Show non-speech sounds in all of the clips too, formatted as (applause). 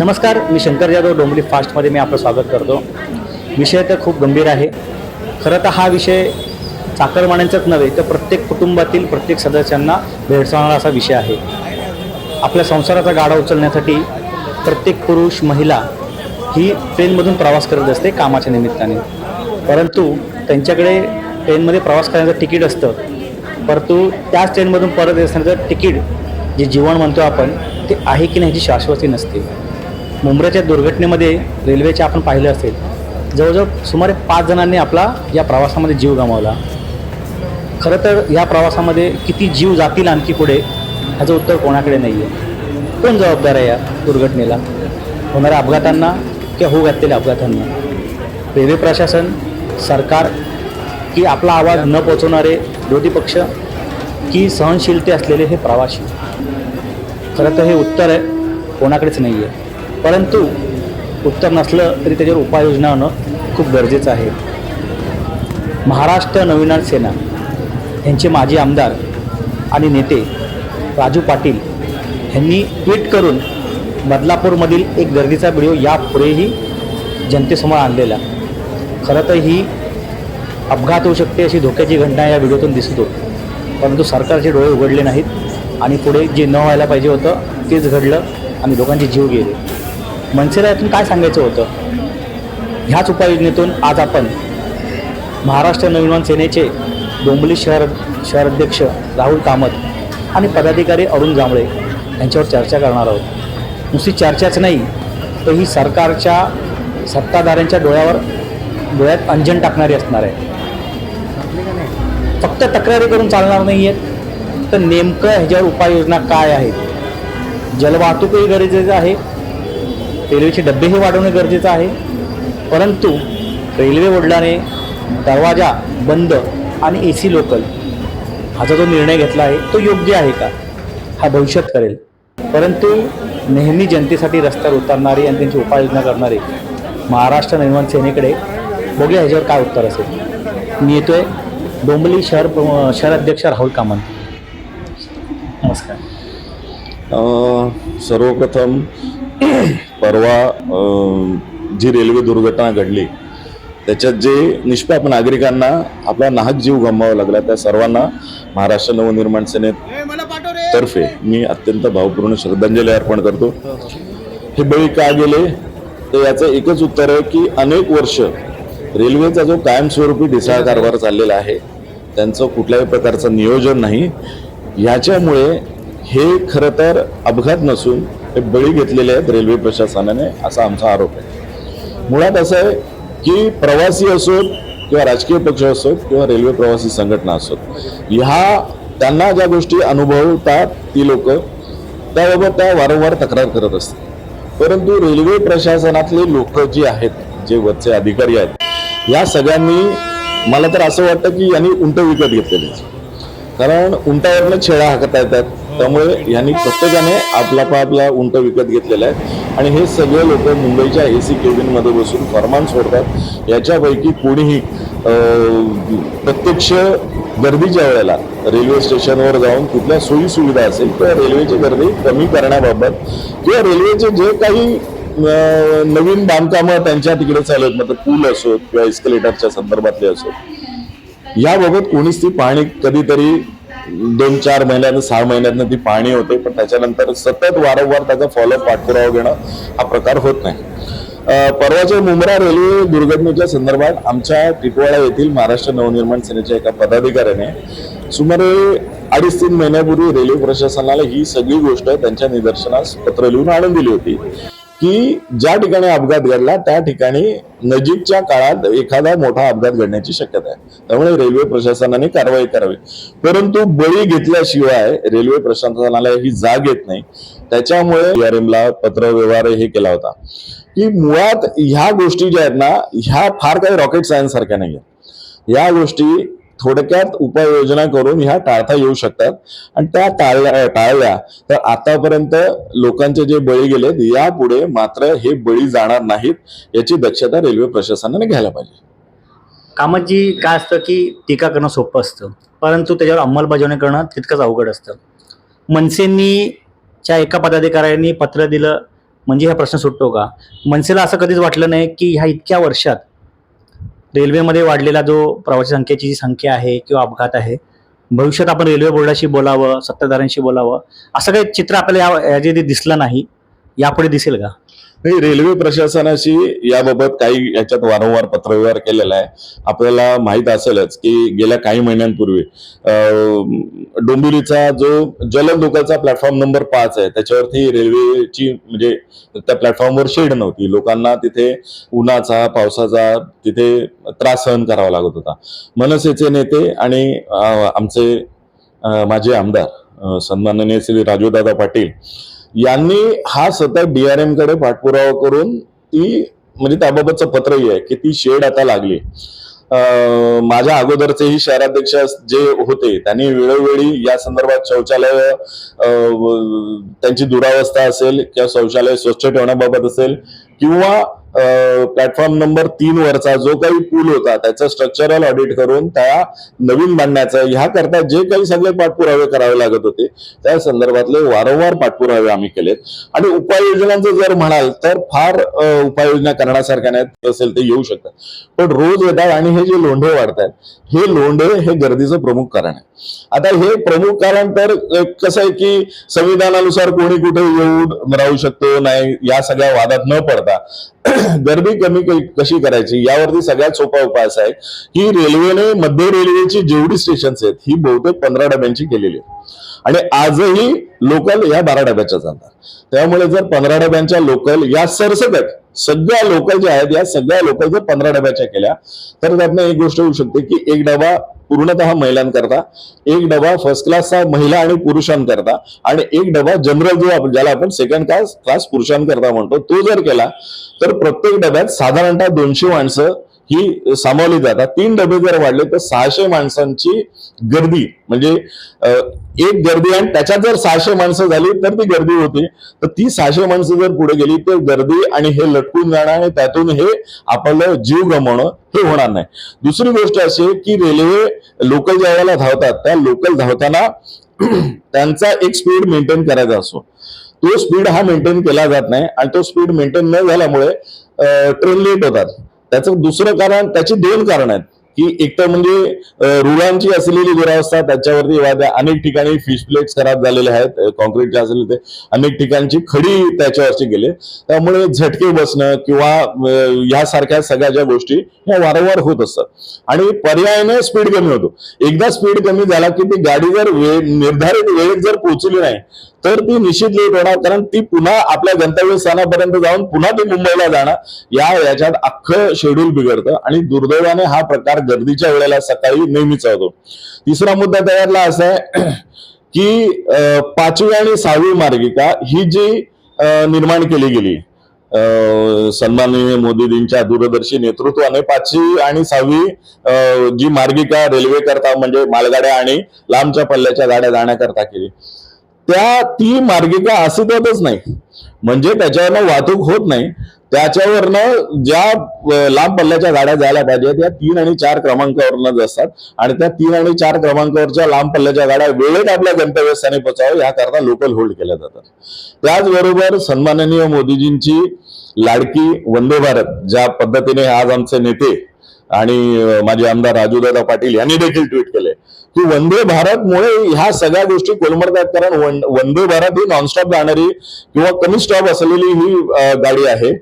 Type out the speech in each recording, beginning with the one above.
नमस्कार मी शंकर जाधव डोंबली फास्टमध्ये मी आपलं स्वागत करतो. विषय तर खूप गंभीर आहे. खरं तर हा विषय चाकरमान्यांचाच नव्हे तर प्रत्येक कुटुंबातील प्रत्येक सदस्यांना भेडसावणारा असा विषय आहे. आपल्या संसाराचा गाडा उचलण्यासाठी प्रत्येक पुरुष महिला ही ट्रेनमधून प्रवास करत असते कामाच्या निमित्ताने. परंतु त्यांच्याकडे ट्रेनमध्ये प्रवास करण्याचं तिकीट असतं. परंतु त्याच ट्रेनमधून परत असण्याचं तिकीट जे जीवन म्हणतो आपण ते आहे की नाही ह्याची शाश्वती नसते. मुंबईच्या दुर्घटनेमध्ये रेल्वेचे आपण पाहिलं असेल. जवळजवळ सुमारे पाच जणांनी आपला या प्रवासामध्ये जीव गमावला. खरं तर या प्रवासामध्ये किती जीव जातील आणखी पुढे ह्याचं उत्तर कोणाकडे नाही आहे कोण जबाबदार आहे या दुर्घटनेला? होणाऱ्या अपघातांना किंवा होऊ घातलेल्या अपघातांना? रेल्वे प्रशासन सरकार की आपला आवाज न पोचवणारे विरोधी पक्ष की सहनशीलते असलेले हे प्रवासी? खरं तर हे उत्तर आहे कोणाकडेच नाही आहे परंतु उत्तर नसलं तरी त्याच्यावर उपाययोजना होणं खूप गरजेचं आहे. महाराष्ट्र नवीन सेना यांचे माजी आमदार आणि नेते राजू पाटील यांनी ट्विट करून बदलापूरमधील एक गर्दीचा व्हिडिओ यापुढेही जनतेसमोर आणलेला. खरं तर ही अपघात होऊ शकते अशी धोक्याची घटना या व्हिडिओतून दिसत. होती परंतु सरकारचे डोळे उघडले नाहीत आणि पुढे जे न व्हायला पाहिजे होतं तेच घडलं आणि लोकांचे जीव गेले. मनसेला यातून काय सांगायचं होतं? ह्याच उपाययोजनेतून आज आपण महाराष्ट्र नवनिर्माण सेनेचे डोंबली शहर शहराध्यक्ष राहुल कामत आणि पदाधिकारी अरुण जांभळे यांच्यावर चर्चा करणार आहोत. नुसती चर्चाच नाही तर ही सरकारच्या सत्ताधाऱ्यांच्या डोळ्यावर डोळ्यात अंजन टाकणारी असणार आहे. फक्त तक्रारी करून चालणार नाही आहेत तर नेमकं ह्याच्यावर उपाययोजना काय आहेत? जलवाहतूकही गरजेचं आहे रेल्वेचे डब्बेही वाढवणे गरजेचं आहे. परंतु रेल्वे वडिलाने दरवाजा बंद आणि ए सी लोकल हा जो निर्णय घेतला आहे तो योग्य आहे का? हा भविष्यात करेल. परंतु नेहमी जनतेसाठी रस्त्यावर उतरणारे आणि त्यांची उपाययोजना करणारे महाराष्ट्र निर्माण सेनेकडे बघूया ह्याच्यावर काय उत्तर असेल. मी येतोय. डोंबली शहर शहर शहराध्यक्ष राहुल कामत. नमस्कार. सर्वप्रथम परवा जी रेल्वे दुर्घटना घडली त्याच्यात जे निष्पाप नागरिकांना आपला नाहक जीव गमवावा लागला त्या सर्वांना महाराष्ट्र नवनिर्माण सेनेतर्फे मी अत्यंत भावपूर्ण श्रद्धांजली अर्पण करतो. हे बळी का गेले? तर याचं एकच उत्तर आहे की अनेक वर्ष रेल्वेचा जो कायमस्वरूपी ढिसाळ कारभार चाललेला आहे त्यांचं कुठल्याही प्रकारचं नियोजन नाही. याच्यामुळे हे खरं तर अपघात नसून हे बळी घेतलेले आहेत रेल्वे प्रशासनाने असा आमचा आरोप आहे. मुळात असं आहे की प्रवासी असोत किंवा राजकीय पक्ष असोत किंवा रेल्वे प्रवासी संघटना असोत ह्या त्यांना ज्या गोष्टी अनुभवतात ती लोक त्याबाबत त्या वारंवार तक्रार करत असतात. परंतु रेल्वे प्रशासनातले लोक जी आहेत जे वरचे अधिकारी आहेत या सगळ्यांनी मला तर असं वाटतं की यांनी उंट विकत घेतलेले कारण उंटावरनं छेडा हाकता येतात त्यामुळे यांनी प्रत्येकाने आपला आपला उंट विकत घेतलेला आहे. आणि हे सगळे लोक मुंबईच्या ए सी केबिनमध्ये बसून फरमान सोडतात. याच्यापैकी कोणीही प्रत्यक्ष गर्दीच्या वेळेला रेल्वे स्टेशनवर जाऊन कुठल्या सोयी सुविधा असेल किंवा रेल्वेची गर्दी कमी करण्याबाबत किंवा रेल्वेचे जे काही नवीन बांधकामं त्यांच्या तिकडे चालू आहेत मतलब पूल असोत किंवा एस्केलेटरच्या संदर्भातले असोत याबाबत कोणीच ती पाहणी कधीतरी दोन चार महिन्यानं सहा महिन्यातनं ती पाहणी होते पण त्याच्यानंतर सतत वारंवार त्याचा फॉलोअप पाठपुरावा घेणं हा प्रकार होत नाही. परवाच्या मुंब्रा रेल्वे दुर्घटनेच्या संदर्भात आमच्या टिटवाळा येथील महाराष्ट्र नवनिर्माण सेनेच्या एका पदाधिकाऱ्याने सुमारे अडीच तीन महिन्यापूर्वी रेल्वे प्रशासनाला ही सगळी गोष्ट त्यांच्या निदर्शनास पत्र लिहून आणून दिली होती. की ज्या ठिकाणी अपघात घडला त्या ठिकाणी नजीकच्या काळात एखादा मोठा अपघात घडण्याची शक्यता आहे. त्यामुळे रेल्वे प्रशासनाने कारवाई करावी. परंतु बळी घेतल्याशिवाय रेल्वे प्रशासनाला ही जाग येत नाही. त्याच्यामुळे DRM पत्र व्यवहार हे केला होता. की मुळात ह्या गोष्टी ज्या आहेत ना ह्या फार काही रॉकेट सायन्स सारख्या नाही या गोष्टी थोडक्यात उपाययोजना करून ह्या टाळता येऊ शकतात. आणि त्या टाळल्या टाळल्या तर आतापर्यंत लोकांचे जे बळी गेलेत यापुढे मात्र हे बळी जाणार नाहीत याची दक्षता रेल्वे प्रशासनाने घ्यायला पाहिजे. कामतजी काय असतं की टीका करणं सोपं असतं. परंतु त्याच्यावर अंमलबजावणी करणं तितकंच अवघड असतं. मनसेंनी च्या एका पदाधिकाऱ्यांनी पत्र दिलं म्हणजे हा प्रश्न सुटतो का? मनसेला असं कधीच वाटलं नाही की ह्या इतक्या वर्षात रेल्वेमध्ये वाढलेला जो प्रवासी संख्येची जी संख्या आहे किंवा अपघात आहे भविष्यात आपण रेल्वे बोर्डाशी बोलावं सत्ताधाऱ्यांशी बोलावं असं काही चित्र आपल्याला या- याच्यामध्ये दिसलं नाही यापुढे दिसेल का? नाही रेल्वे प्रशासनाशी याबाबत काही याच्यात वारंवार पत्रव्यवहार केलेला आहे. आपल्याला माहीत असेलच की गेल्या काही महिन्यांपूर्वी डोंबिवलीचा जो जलदोकाचा प्लॅटफॉर्म नंबर पाच आहे त्याच्यावरती रेल्वेची म्हणजे त्या प्लॅटफॉर्मवर शेड नव्हती. लोकांना तिथे उन्हाचा पावसाचा तिथे त्रास सहन करावा लागत होता. मनसेचे नेते आणि आमचे माझे आमदार सन्माननीय श्री राजूदादा पाटील यांनी हा सतत डीआरएमकडे पाठपुरावा करून ती म्हणजे त्याबाबतचं पत्रही आहे की ती शेड आता लागली. माझ्या अगोदरचेही शहराध्यक्ष जे होते त्यांनी वेळोवेळी या संदर्भात शौचालय त्यांची दुरावस्था असेल किंवा शौचालय स्वच्छ ठेवण्याबाबत असेल किंवा प्लॅटफॉर्म नंबर तीन वरचा जो काही पूल होता त्याचं स्ट्रक्चरल ऑडिट करून त्या नवीन बांधण्याचं ह्या करता जे काही सगळे पाठपुरावे करावे लागत होते त्या संदर्भातले वारंवार पाठपुरावे आम्ही केलेत. आणि उपाययोजनांचं जर म्हणाल तर फार उपाययोजना करण्यासारख्या नाहीत असेल ते येऊ शकतात पण रोज येतात आणि हे जे लोंढे वाढतात हे लोंढे हे गर्दीचं प्रमुख कारण आहे. आता हे प्रमुख कारण तर कसं आहे की संविधानानुसार कोणी कुठे येऊन राहू शकतो नाही या सगळ्या वादात न पडता (clears throat) गर्दी कमी कशी करायची? यावरती सगळ्यात सोपा उपाय असा आहे की रेल्वेने मध्य रेल्वेची जेवढी स्टेशन्स आहेत ही बहुतेक पंधरा डब्यांची केलेली आहे आणि आजही लोकल या बारा डब्याच्या जाणार त्यामुळे जर पंधरा डब्यांच्या लोकल या सरसकट सगळ्या लोकल ज्या आहेत या सगळ्या लोकल जर पंधरा डब्याच्या केल्या तर त्यातनं एक गोष्ट होऊ शकते की एक डबा पूर्णतः महिलांकरता एक डबा फर्स्ट क्लासचा महिला आणि पुरुषांकरता आणि एक डबा जनरल जो आपण ज्याला आपण सेकंड क्लास क्लास पुरुषांकरता म्हणतो तो जर केला तर प्रत्येक डब्यात साधारणतः दोनशे माणसं ही सामावली जातात. तीन डबे जर वाढले तर सहाशे माणसांची गर्दी म्हणजे एक गर्दी आणि त्याच्यात जर सहाशे माणसं झाली तर ती गर्दी होती. तर ती सहाशे माणसं जर पुढे गेली तर गर्दी आणि हे लटकून जाणं आणि त्यातून हे आपलं जीव गमावणं हे होणार नाही. दुसरी गोष्ट अशी आहे की रेल्वे लोकल ज्या वेळेला धावतात त्या लोकल धावताना (clears throat) त्यांचा एक स्पीड मेंटेन करायचा असतो. तो स्पीड हा मेंटेन केला जात नाही आणि तो स्पीड मेंटेन न झाल्यामुळे ट्रेन लेट होतात. त्याचं दुसरं कारण त्याची दोन कारण आहेत. की एक तर म्हणजे रुळांची असलेली दुरावस्था त्याच्यावरती वाद अनेक ठिकाणी फिश प्लेट्स खराब झालेले आहेत कॉन्क्रीटच्या असलेले ते अनेक ठिकाणची खडी त्याच्यावरची गेले. त्यामुळे झटके बसणं किंवा ह्यासारख्या यासारख्या सगळ्या ज्या गोष्टी ह्या वारंवार होत असतात. आणि पर्यायाने स्पीड कमी होतो. एकदा स्पीड कमी झाला की ती गाडी जर वेळ निर्धारित वेळेत जर पोहोचली नाही तर ती निश्चित लेट होणार. कारण ती पुन्हा आपल्या गंतव्य स्थानापर्यंत जाऊन पुन्हा ती मुंबईला जाणार. या याच्यात अख्खं शेड्यूल बिघडतं. आणि दुर्दैवाने हा प्रकार गर्दीच्या वेळेला सकाळी नेहमीच होतो. तिसरा मुद्दा त्याच्यातला असा आहे की पाचवी आणि सहावी मार्गिका ही जी निर्माण केली गेली सन्माननीय मोदीजींच्या दूरदर्शी नेतृत्वाने पाचवी आणि सहावी जी मार्गिका रेल्वे करता म्हणजे मालगाड्या आणि लांबच्या पल्ल्याच्या गाड्या जाण्याकरता केली. त्या ती मार्गिका अस्तित्वातच नाही. म्हणजे त्याच्यावरनं वाहतूक होत नाही. त्याच्यावरनं ज्या लांब पल्ल्याच्या गाड्या जायला पाहिजे त्या तीन आणि चार क्रमांकावरनं असतात. आणि त्या तीन आणि चार क्रमांकावरच्या लांब पल्ल्याच्या गाड्या वेळेत आपल्या गंतव्यस्थानी पोहोचावं याकरता लोकल होल्ड केल्या जातात त्याचबरोबर सन्माननीय मोदीजींची लाडकी वंदे भारत ज्या पद्धतीने आज आमचे नेते आणि माझे आमदार राजूदादा पाटील यांनी देखील ट्विट केले की वंदे भारतमुळे ह्या सगळ्या गोष्टी कोलमडतात. कारण वंदे भारत ही नॉनस्टॉप जाणारी किंवा कमी स्टॉप असलेली ही गाडी आहे.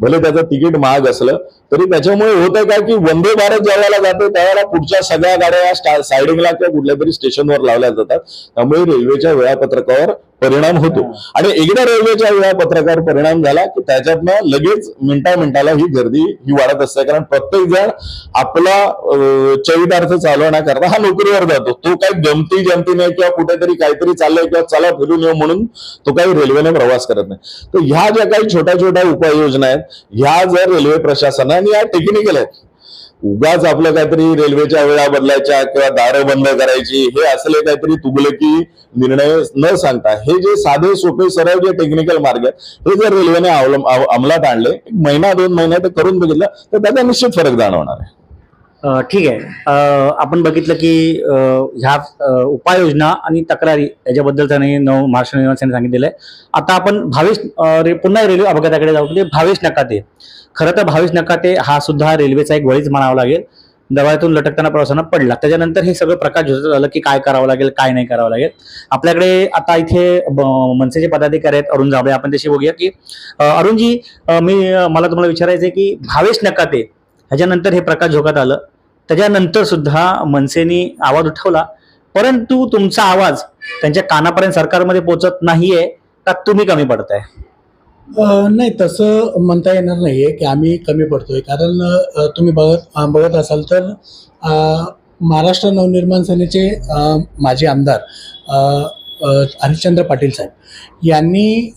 भले त्याचं तिकीट महाग असलं तरी त्याच्यामुळे होतंय काय की वंदे भारत ज्यावेळेला जाते त्यावेळेला पुढच्या सगळ्या गाड्या या सायडिंगला किंवा कुठल्या तरी स्टेशनवर लावल्या जातात. त्यामुळे रेल्वेच्या वेळापत्रकावर परिणाम होतो. आणि एकदा रेल्वेच्या वेळापत्रकावर परिणाम झाला की त्याच्यातनं लगेच मिनिटा मिनिटाला ही गर्दी ही वाढत असते. कारण प्रत्येक जण आपला चरितार्थ चालवण्याकरता हा नोकरीवर जातो. तो काही गमती जमतीने किंवा कुठेतरी काहीतरी चाललंय किंवा चला फिरून येऊ म्हणून तो काही रेल्वेने प्रवास करत नाही. तर ह्या ज्या काही छोट्या छोट्या उपाययोजना आहेत ह्या जर रेल्वे प्रशासनाने या टेक्निकल आहेत उगाच आपलं काहीतरी रेल्वेच्या वेळा बदलायच्या किंवा दारं बंद करायची हे असले काहीतरी तुगलकी निर्णय न सांगता हे जे साधे सोपे सरळ जे टेक्निकल मार्ग आहेत हे जर रेल्वेने अवलंब अमलात अंमलात आणले एक महिना दोन महिन्यात तर करून बघितलं तर त्याचा निश्चित फरक जाणवणार आहे. ठीक आहे. आपण बघितलं की ह्या उपाययोजना आणि तक्रारी याच्याबद्दल त्यांनी नऊ महाराष्ट्र निर्माण सांगितलेलं आहे. आता आपण भावेश रे- पुन्हा रेल्वे अपघाताकडे जाऊ म्हणजे भावेश नकाते. खरं तर भावेश नकाते हा सुद्धा रेल्वेचा एक वळीच म्हणावा लागेल. दवाऱ्यातून लटकताना प्रवासानं पडला. त्याच्यानंतर हे सगळं प्रकाश झोतत झालं की काय करावं लागेल काय नाही करावं लागेल. आपल्याकडे आता इथे मनसेचे पदाधिकारी आहेत अरुण जाबळे. आपण त्याशी बघूया की अरुणजी मी मला तुम्हाला विचारायचं आहे की भावेश नकाते ह्याच्यानंतर हे प्रकाश झोकात आलं. त्याच्यानंतर सुद्धा मनसेनी आवाज उठवला. परंतु तुमचा आवाज त्यांच्या कानापर्यंत सरकारमध्ये पोहोचत नाहीये का तुम्ही कमी पडताय? नाही तसं म्हणता येणार नाही आहे की आम्ही कमी पडतोय. कारण तुम्ही बघत बघत असाल तर महाराष्ट्र नवनिर्माण सेनेचे माजी आमदार हरिश्चंद्र पाटील साहेब. यांनी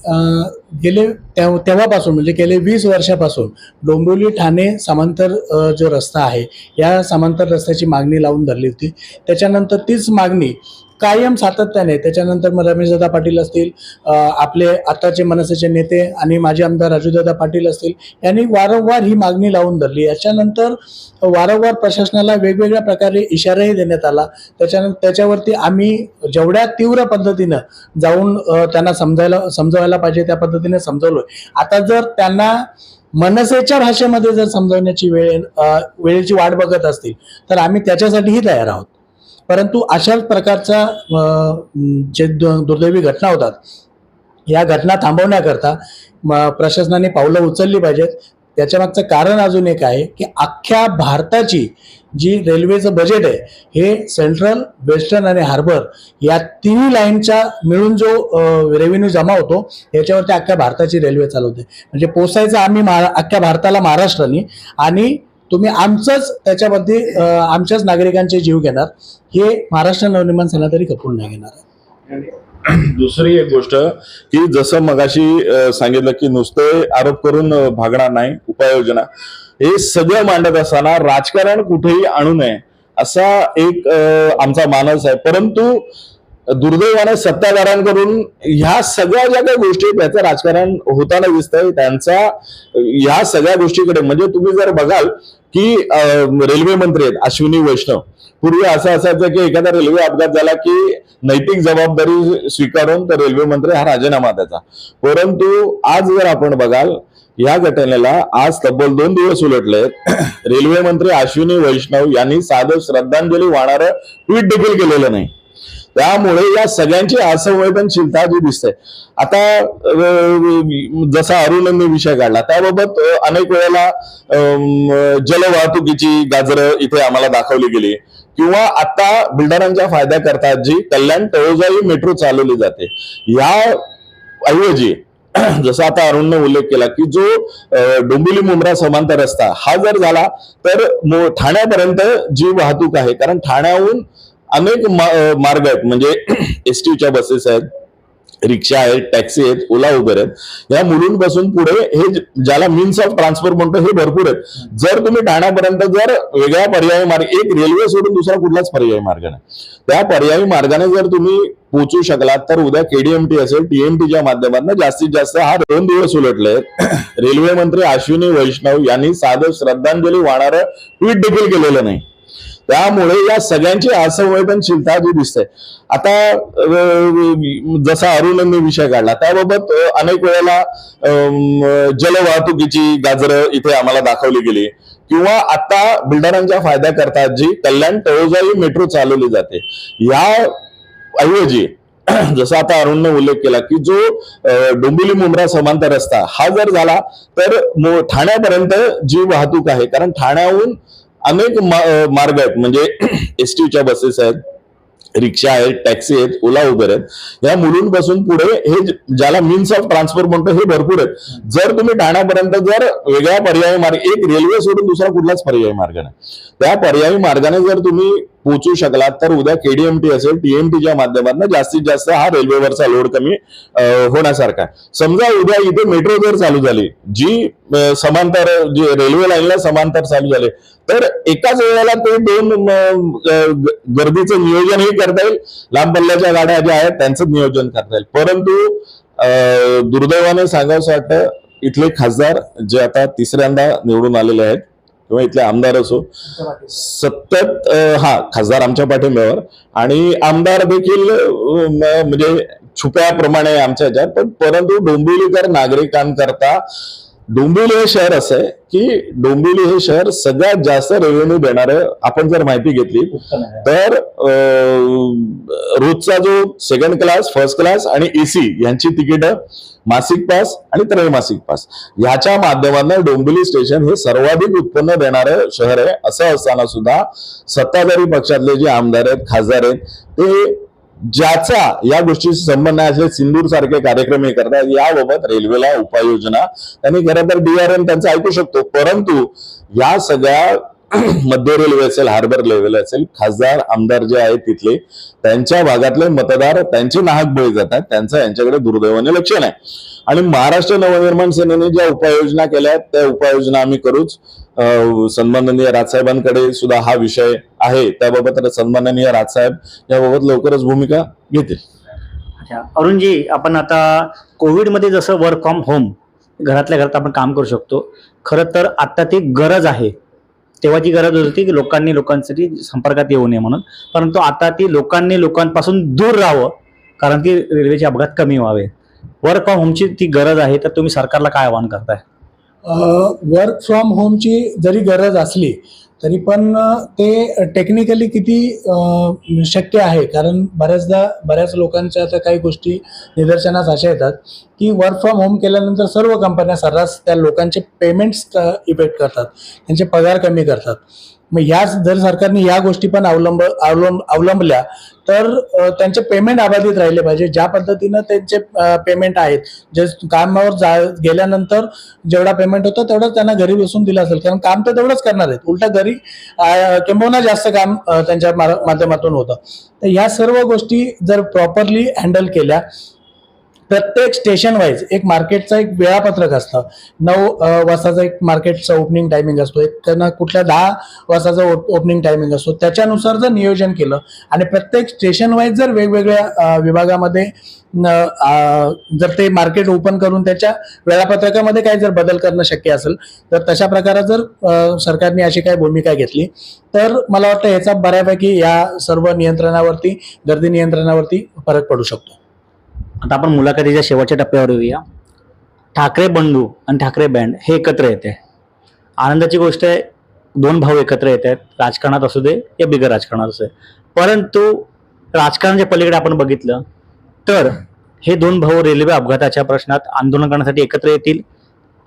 गेले त्या तेव्हापासून म्हणजे गेले वीस वर्षापासून डोंबिवली ठाणे समांतर जो रस्ता आहे या समांतर रस्त्याची मागणी लावून धरली होती. त्याच्यानंतर तीच मागणी कायम सातत्याने. त्याच्यानंतर मग रमेशदादा पाटील असतील आपले आताचे मनसेचे नेते आणि माजी आमदार राजूदादा पाटील असतील यांनी वारंवार ही मागणी लावून धरली. याच्यानंतर वारंवार प्रशासनाला वेगवेगळ्या प्रकारे इशाराही देण्यात आला. त्याच्यानंतर त्याच्यावरती आम्ही जेवढ्या तीव्र पद्धतीनं जाऊन त्यांना समजायला समजवायला पाहिजे त्या पद्धतीने समजवलोय. आता जर त्यांना मनसेच्या भाषेमध्ये जर समजवण्याची वेळ वेळेची वाट बघत असतील तर आम्ही त्याच्यासाठीही तयार आहोत. परंतु अशाच प्रकारचा जे दुर्दैवी घटना होतात या घटना थांबवण्याकरता म- प्रशासनाने पावलं उचलली पाहिजेत. त्याच्यामागचं कारण अजून एक आहे की अख्ख्या भारताची जी रेल्वेचं बजेट आहे हे सेंट्रल वेस्टर्न आणि हार्बर या तिन्ही लाईनच्या मिळून जो रेव्हेन्यू जमा होतो याच्यावरती अख्ख्या भारताची रेल्वे चालवते. म्हणजे पोसायचं आम्ही महा अख्ख्या भारताला महाराष्ट्राने आणि तुम्ही आमचंच त्याच्यामध्ये आमच्याच नागरिकांचे जीव घेणार. हे महाराष्ट्र नवनिर्माण सेना तरी कपूर नाही घेणार. दुसरी एक गोष्ट की जसं मगाशी सांगितलं की नुसते आरोप करून भागणार नाही उपाययोजना हे सगळं मांडत असताना राजकारण कुठेही आणू नये असा एक आमचा मानस आहे. परंतु दुर्दैवाने सत्ताधाऱ्यांकडून ह्या सगळ्या ज्या काही गोष्टी आहेत त्याचं राजकारण होताना दिसतंय. त्यांचा ह्या सगळ्या गोष्टीकडे म्हणजे तुम्ही जर बघाल की रेल्वे मंत्री आहेत अश्विनी वैष्णव. पूर्वी असं असायचं की एखादा रेल्वे अपघात झाला की नैतिक जबाबदारी स्वीकारून तर रेल्वे मंत्री हा राजीनामा त्याचा परंतु आज जर आपण बघाल या घटनेला आज तब्बल दोन दिवस उलटले रेल्वे मंत्री अश्विनी वैष्णव यांनी साधं श्रद्धांजली वाहणारं ट्विट देखील केलेलं नाही. त्यामुळे या सगळ्यांची असंवेदनशीलता जी दिसते. आता जसा अरुणांनी विषय काढला त्याबाबत अनेक वेळेला अं, जलवाहतुकीची गाजरं इथे आम्हाला दाखवली गेली. किंवा आता बिल्डरांच्या करतात जी कल्याण तळोजाई मेट्रो चालवली जाते. या ऐवजी (clears throat) जसं आता अरुणने उल्लेख केला की जो डोंबिवली मुंब्रा समांतर रस्ता हा जर झाला तर ठाण्यापर्यंत जी वाहतूक आहे कारण ठाण्याहून अनेक मार्ग आहेत. म्हणजे एस टीच्या बसेस आहेत रिक्षा आहेत टॅक्सी आहेत ओला उबर आहेत. या मुलूंपासून पुढे हे ज्याला मीन्स ऑफ ट्रान्सफर म्हणतो हे भरपूर आहेत. जर तुम्ही ठाण्यापर्यंत जर वेगळ्या पर्यायी मार्ग एक रेल्वे सोडून दुसरा कुठलाच पर्यायी मार्ग नाही. त्या पर्यायी मार्गाने जर तुम्ही पोहोचू शकलात तर उद्या केडीएमटी असेल टीएमटीच्या माध्यमातून जास्तीत जास्त हा दोन दिवस उलटले. (clears throat) रेल्वे मंत्री अश्विनी वैष्णव यांनी साधं श्रद्धांजली वाहणारं ट्विट देखील केलेलं नाही. त्यामुळे या सगळ्यांची असंवेदनशीलता जी दिसते. आता जसा अरुणांनी विषय काढला त्याबाबत अनेक वेळेला अं, जलवाहतुकीची गाजरं इथे आम्हाला दाखवली गेली. किंवा आता बिल्डरांच्या फायद्याकरता जी कल्याण तळोजाई मेट्रो चालवली जाते. या ऐवजी (clears throat) जसं आता अरुणने उल्लेख केला की जो डोंबिवली मुंब्रा समांतर रस्ता हा जर झाला तर ठाण्यापर्यंत जी वाहतूक आहे कारण ठाण्याहून अनेक मार्ग आहेत. म्हणजे (clears throat) एसटीच्या बसेस आहेत. रिक्षा आहेत टॅक्सी आहेत ओला उबर आहेत. या मुलूंपासून पुढे हे ज्याला मीन्स ऑफ ट्रान्सपोर्ट म्हणतो हे भरपूर आहेत. जर तुम्ही ठाण्यापर्यंत जर वेगळ्या पर्यायी मार्ग एक रेल्वे सोडून दुसरा कुठलाच पर्यायी मार्ग नाही. त्या पर्यायी मार्गाने जर तुम्ही पोहोचू शकलात तर उद्या केडीएमटी असेल टीएमटीच्या माध्यमातून जास्तीत जास्त हा रेल्वेवरचा लोड कमी होण्यासारखा आहे. समजा उद्या इथे मेट्रो जर चालू झाली जी समांतर जी रेल्वे लाईनला समांतर चालू झाले तर एकाच वेळेला ते दोन गर्दीचं नियोजन हे करता येईल. लांब पल्ल्याच्या गाड्या ज्या आहेत त्यांचं नियोजन करता येईल. परंतु दुर्दैवानं दुर्दैवाने सांगावंसं वाटतं इथले खासदार जे आता तिसऱ्यांदा निवडून आलेले आहेत किंवा इथले आमदार असो सतत हा खासदार आमच्या पाठिंब्यावर. आणि आमदार देखील म्हणजे छुप्याप्रमाणे आमच्या ह्याच्यात पण परंतु डोंबिवलीकर नागरिकांकरता डोंबिवली हे शहर असं आहे की डोंबिवली हे शहर सगळ्यात जास्त रेव्हेन्यू देणारं आपण जर माहिती घेतली तर रोजचा जो सेकंड क्लास फर्स्ट क्लास आणि एसी यांची तिकीटं मासिक पास आणि त्रैमासिक पास ह्याच्या माध्यमातून डोंबिवली स्टेशन हे सर्वाधिक उत्पन्न देणारं शहर आहे. असं असताना सुद्धा सत्ताधारी पक्षातले जे आमदार आहेत खासदार आहेत ते ज्याचा या गोष्टीशी संबंध आहे असे सिंदूर सारखे कार्यक्रम हे करतात. याबाबत रेल्वेला उपाययोजना त्यांनी खरं तर डीआरएम त्यांचं ऐकू शकतो. परंतु या सगळ्या (clears throat) मध्य रेल्वे असेल हार्बर लेवल असेल खासदार आमदार जे आहेत तिथले त्यांच्या भागातले मतदार त्यांचे नाहक बळी जातात. त्यांचं यांच्याकडे दुर्दैवाने लक्ष नाही. आणि महाराष्ट्र नवनिर्माण सेनेने ज्या उपाययोजना केल्या आहेत त्या उपाययोजना आम्ही करूच. सन्माननीय राजसाहेबांकडे सुद्धा हा विषय आहे. त्याबाबत सन्माननीय राजसाहेब याबाबत लवकरच भूमिका घेतील. अच्छा. अरुणजी आपण आता कोविडमध्ये जसं वर्क फ्रॉम होम घरातल्या घरात आपण काम करू शकतो. खरं तर आता ती गरज आहे. तेव्हाची गरज होती की लोकांनी लोकांसाठी संपर्कात येऊ नये म्हणून. परंतु आता ती लोकांनी लोकांपासून दूर राहावं कारण की रेल्वेचे अपघात कमी व्हावे. वर्क फ्रॉम होमची ती गरज आहे तर तुम्ही सरकारला काय आवाहन करताय? वर्क फ्रॉम होमची जरी गरज असली तरी पण ते टेक्निकली किती शक्य आहे? कारण बऱ्याचदा बऱ्याच लोकांच्या आता काही गोष्टी निदर्शनास अशा येतात की वर्क फ्रॉम होम केल्यानंतर सर्व कंपन्या सर्रास त्या लोकांचे पेमेंट्स इफेक्ट करतात. त्यांचे पगार कमी करतात. मग या जर सरकारने या गोष्टी पण अवलंब अवलंब अवलंबल्या तर त्यांचे पेमेंट अबाधित राहिले पाहिजे. ज्या पद्धतीनं त्यांचे पेमेंट आहेत जे कामावर जा गेल्यानंतर जेवढा पेमेंट होतं तेवढंच त्यांना घरी बसून दिलं असेल. कारण काम तर तेवढंच करणार आहेत. उलटा घरी किंबहुना जास्त काम त्यांच्या माध्यमातून होतं. तर ह्या सर्व गोष्टी जर प्रॉपरली हँडल केल्या प्रत्येक स्टेशन वाईज एक मार्केटचं एक वेळापत्रक असतं. नऊ अ, वाजताचा एक मार्केटचा ओपनिंग टायमिंग असतो. एक त्यांना कुठल्या दहा वाजताचा ओपनिंग टायमिंग असतो. त्याच्यानुसार जर नियोजन केलं आणि प्रत्येक स्टेशन वाईज जर वेगवेगळ्या विभागामध्ये जर ते मार्केट ओपन करून त्याच्या वेळापत्रकामध्ये काही जर बदल करणं शक्य असेल तर तशा प्रकारे जर सरकारने अशी काही भूमिका घेतली तर मला वाटतं ह्याचा बऱ्यापैकी या सर्व नियंत्रणावरती गर्दी नियंत्रणावरती फरक पडू शकतो. आता आपण मुलाखतीच्या शेवटच्या टप्प्यावर येऊया. ठाकरे बंधू आणि ठाकरे बँड हे एकत्र येते. आनंदाची गोष्ट आहे दोन भाऊ एकत्र येत आहेत राजकारणात असू दे या बिगर राजकारणात असू दे. परंतु राजकारणाच्या पलीकडे आपण बघितलं तर हे दोन भाऊ रेल्वे अपघाताच्या प्रश्नात आंदोलन करण्यासाठी एकत्र येतील.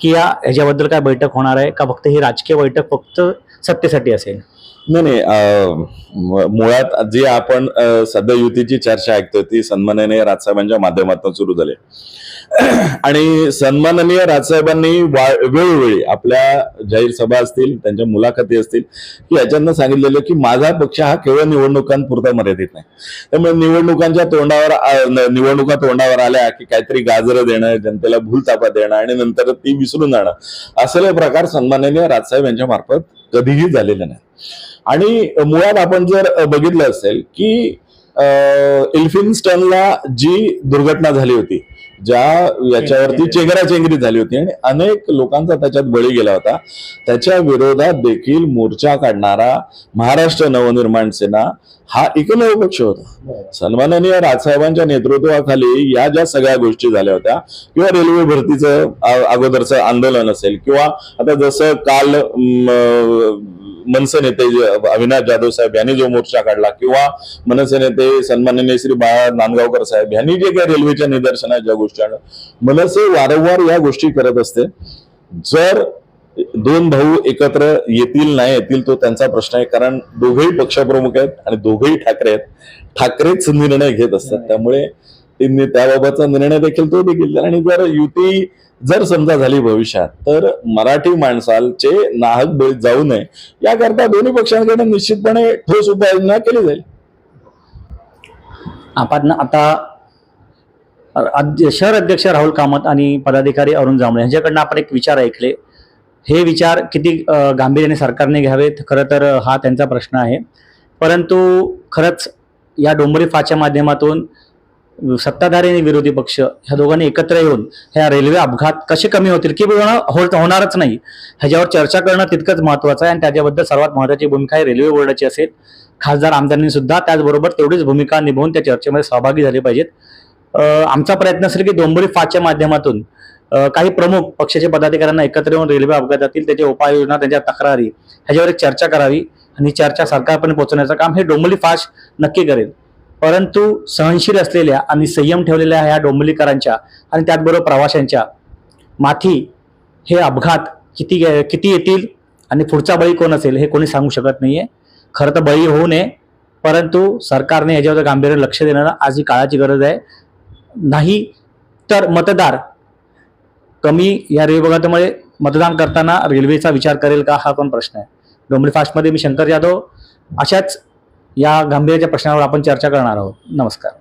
की या ह्याच्याबद्दल काय बैठक होणार आहे का फक्त ही राजकीय बैठक फक्त सत्तेसाठी असेल? नाही नाही मुळात जी आपण सध्या युतीची चर्चा ऐकतोय ती सन्माननीय राजसाहेबांच्या माध्यमातून सुरू झाली. आणि सन्माननीय राजसाहेबांनी वेळोवेळी आपल्या जाहीर सभा असतील त्यांच्या मुलाखती असतील की याच्यातनं सांगितलेलं की माझा पक्ष हा केवळ निवडणुकांपुरता मर्यादित नाही. त्यामुळे निवडणुकांच्या तोंडावर निवडणुका तोंडावर आल्या की काहीतरी गाजरं देणं जनतेला भूलतापा देणं आणि नंतर ती विसरून जाणं असले प्रकार सन्माननीय राजसाहेब यांच्या मार्फत कधीही झालेले नाही आणि मुळात आपण जर बघितलं असेल की एल्फिन्स्टनला जी दुर्घटना झाली होती ज्या याच्यावरती चेंगरा चेंगरी झाली होती आणि अनेक लोकांचा त्याच्यात बळी गेला होता त्याच्या विरोधात देखील मोर्चा काढणारा महाराष्ट्र नवनिर्माण सेना हा एकमेव पक्ष होता सन्माननीय राजसाहेबांच्या नेतृत्वाखाली या ज्या सगळ्या गोष्टी झाल्या होत्या किंवा रेल्वे भरतीचं अगोदरचं आंदोलन असेल किंवा आता जसं काल मनसे नेते जे अविनाश जाधव साहेब यांनी जो मोर्चा काढला किंवा मनसे नेते सन्माननीय श्री बाळा नांदगावकर साहेब यांनी जे काही रेल्वेच्या निदर्शनात ज्या गोष्टी आणल्या मनसे वारंवार या गोष्टी करत असते. जर दोन भाऊ एकत्र येतील नाही येतील तो त्यांचा प्रश्न आहे. कारण दोघेही पक्षप्रमुख आहेत आणि दोघेही ठाकरे आहेत. ठाकरेच निर्णय घेत असतात. त्यामुळे त्यांनी त्याबाबतचा निर्णय देखील तो देखील आणि जर युती जर समजा झाली भविष्यात तर मराठी माणसाचे नाहक बळी जाऊ नये. याकरता दोन्ही पक्षांकडे निश्चितपणे ठोस उपाययोजना केली जाईल. आपण आता शहर अध्यक्ष राहुल कामत आणि पदाधिकारी अरुण जांभळे यांच्याकडनं आपण एक विचार ऐकले. हे विचार किती गांभीर्याने सरकारने घ्यावेत? खरं तर हा त्यांचा प्रश्न आहे. परंतु खरंच या डोंबरी फाच्या माध्यमातून सत्ताधारी आणि विरोधी पक्ष ह्या दोघांनी एकत्र येऊन ह्या रेल्वे अपघात कसे कमी होतील की होणं होणारच नाही ह्याच्यावर चर्चा करणं तितकंच महत्त्वाचं आहे आणि त्याच्याबद्दल सर्वात महत्त्वाची भूमिका ही रेल्वे बोर्डाची असेल. खासदार आमदारांनी सुद्धा त्याचबरोबर तेवढीच भूमिका निभावून त्या चर्चेमध्ये सहभागी झाले पाहिजेत. आमचा प्रयत्न असेल की डोंबरी फाच्या माध्यमातून काही प्रमुख पक्षाचे पदाधिकाऱ्यांना एकत्र येऊन रेल्वे अपघातातील त्याच्या उपाययोजना त्यांच्या तक्रारी ह्याच्यावर एक चर्चा करावी आणि चर्चा सरकारपर्यंत पोहोचवण्याचं काम हे डोंबली फास्ट नक्की करेल. परंतु सहनशील असलेल्या आणि संयम ठेवलेल्या ह्या डोंबिवलीकरांच्या आणि त्याचबरोबर प्रवाशांच्या माथी हे अपघात किती किती येतील आणि पुढचा बळी कोण असेल हे कोणी सांगू शकत नाही आहे खरं तर बळी होऊ नये परंतु सरकारने याच्यावर गांभीर्य लक्ष देणं आज ही काळाची गरज आहे. नाही तर मतदार कमी या रेल्वे विभागामुळे मतदान करताना रेल्वेचा विचार करेल का? हा पण प्रश्न आहे. डोंबली फास्टमध्ये मी शंकर यादव अशाच या गांभीर्याच्या प्रश्नावर आपण चर्चा करणार आहोत. नमस्कार.